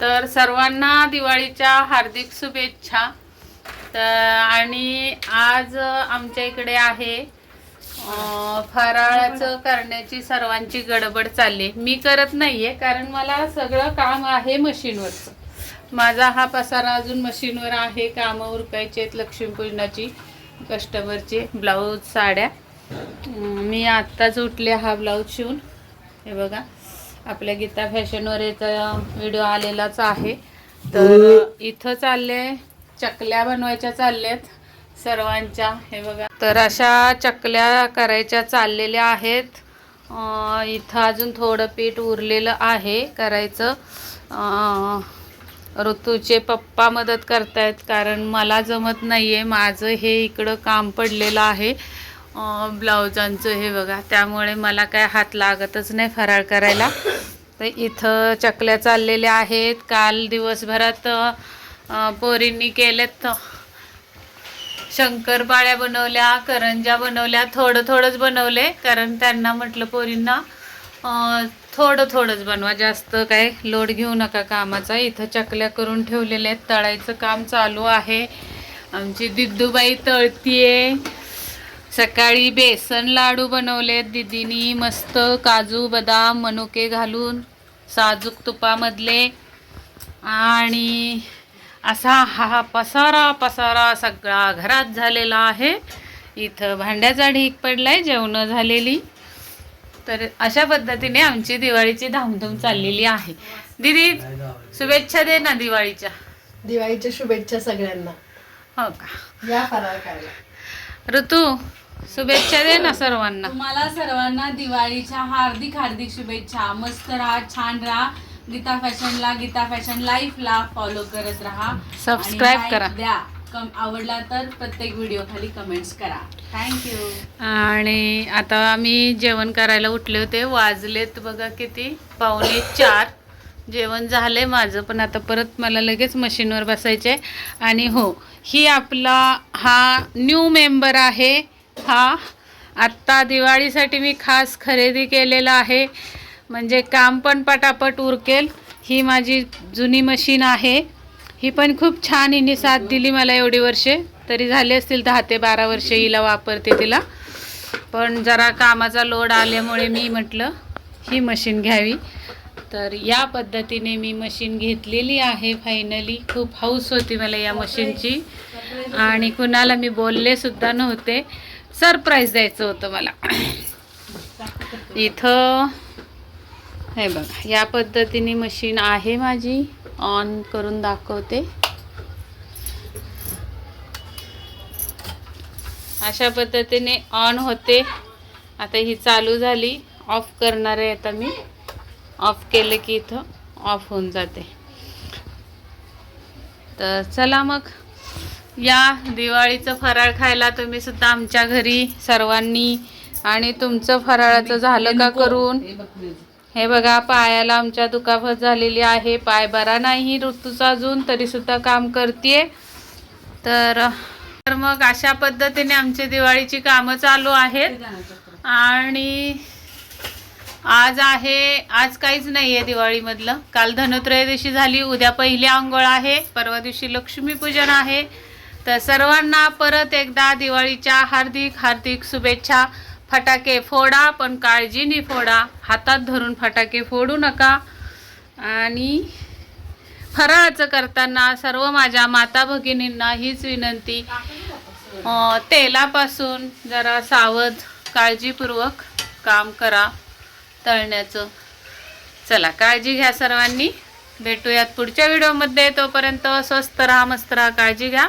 तर सर्वांना दिवाळीच्या हार्दिक शुभेच्छा. तर आणि आज आमच्या इकडे आहे फराळाचं करण्याची सर्वांची गडबड चालली. मी करत नाहीये कारण मला सगळं काम आहे मशीनवरचं. माझा हा पसारा अजून मशीनवर आहे कामं उरकायचे आहेत लक्ष्मीपूजनाची कस्टमरचे ब्लाऊज साड्या. मी आत्ताच उठले हा ब्लाऊज शिवून. हे बघा. आपल्या गीता फॅशनवर याचा व्हिडिओ आलेलाच आहे. तर इथं चालले चकल्या बनवायच्या चालल्यात सर्वांच्या हे बघा. तर अशा चकल्या करायच्या चाललेल्या आहेत. इथं अजून थोडं पीठ उरलेलं आहे करायचं. ऋतूचे पप्पा मदत करतायत कारण मला जमत नाहीये. माझं हे इकडं काम पडलेलं आहे. ब्लाउजांचं हे बघा. त्यामुळे मला काय हात लागतच नाही फराळ करायला. तर इथं चकल्या चाललेल्या आहेत. काल दिवसभरात पोरींनी केलेत. शंकरपाळ्या बनवल्या करंजा बनवल्या थोडं थोडंच बनवले. कारण त्यांना म्हटलं पोरींना थोडं थोडंच बनवा. जास्त काय लोड घेऊ नका कामाचा. इथं चकल्या करून ठेवलेल्या आहेत. तळायचं काम चालू आहे. आमची दिद्दूबाई तळतीये. सकाळी बेसन लाडू बनवलेत दिदीनी मस्त काजू बदाम मनुके घालून साजूक तुपामधले. आणि असा हा पसारा पसारा सगळा घरात झालेला आहे. इथं भांड्याचा ढीक पडलाय जेवणं झालेली. तर अशा पद्धतीने आमची दिवाळीची धामधूम चाललेली आहे. दीदी शुभेच्छा दे ना दिवाळीच्या. दिवाळीच्या शुभेच्छा सगळ्यांना. हो का? या फराळ खायला. ऋतू शुभेच्छा दे ना सर्वांना. तुम्हाला सर्वांना दिवाळीच्या हार्दिक हार्दिक शुभेच्छा. मस्त राहा छान राहा. गीता फॅशनला गीता फॅशन लाईफला फॉलो करत राहा. आणि like करा. द्या. कम आवडला तर प्रत्येक व्हिडिओ खाली कमेंट्स करा. थँक्यू आणि आता आम्ही जेवण करायला उठले होते. वाजलेत बघा किती? पावणे चार. जेवण झालंय माझं पण आता परत मला लगेच मशीनवर बसायचे आणि हो ही आपला हा न्यू मेंबर आहे. हा आत्ता दिवाळीसाठी मी खास खरेदी केलेला आहे. म्हणजे काम पण पटापट उरकेल. ही माझी जुनी मशीन आहे. ही पण खूप छान हिने साथ दिली मला एवढी वर्षे. तरी झाले असतील दहा ते बारा वर्षे हिला वापरते तिला. पण जरा कामाचा लोड आल्यामुळे मी म्हटलं ही मशीन घ्यावी. तर या पद्धतीने मी मशीन घेतलेली आहे फायनली. खूप हौस होती मला या मशीनची. आणि कुणाला मी बोलले सुद्धा नव्हते. सरप्राईज द्यायचं होतं मला. इथं हे बघा या पद्धतीने मशीन आहे माझी. ऑन करून दाखवते. अशा पद्धतीने ऑन होते. आता ही चालू झाली. ऑफ करणार आहे आता मी. ऑफ केलं की इथं ऑफ होऊन जाते. तर चला मग. या दिवाळीचं फराळ खायला तुम्ही सुद्धा आमच्या घरी सर्वांनी आणि तुमचं फराळाचं झालं का करून? हे बघा पायाला आमच्या दुखापत झालेली आहे. पाय बरा नाही ऋतूचा अजून तरी सुद्धा काम करते तर तर मग अशा पद्धतीने आमची दिवाळीची कामं चालू आहेत. आणि आज आहे आज काहीच नाही आहे दिवाळीमधलं. काल धनत्रयोदशी झाली उद्या पहिली आंघोळ आहे. परवा दिवशी लक्ष्मीपूजन आहे. तर सर्वांना परत एकदा दिवाळीच्या हार्दिक हार्दिक शुभेच्छा. फटाके फोडा पण काळजीने फोडा. हातात धरून फटाके फोडू नका. आणि फराळाचं करताना सर्व माझ्या माता भगिनींना हीच विनंती. तेलापासून जरा सावध काळजीपूर्वक काम करा तळण्याचं. चला काळजी घ्या सर्वांनी. भेटूयात पुढच्या व्हिडिओमध्ये. तोपर्यंत स्वस्त राहा मस्त राहा काळजी घ्या.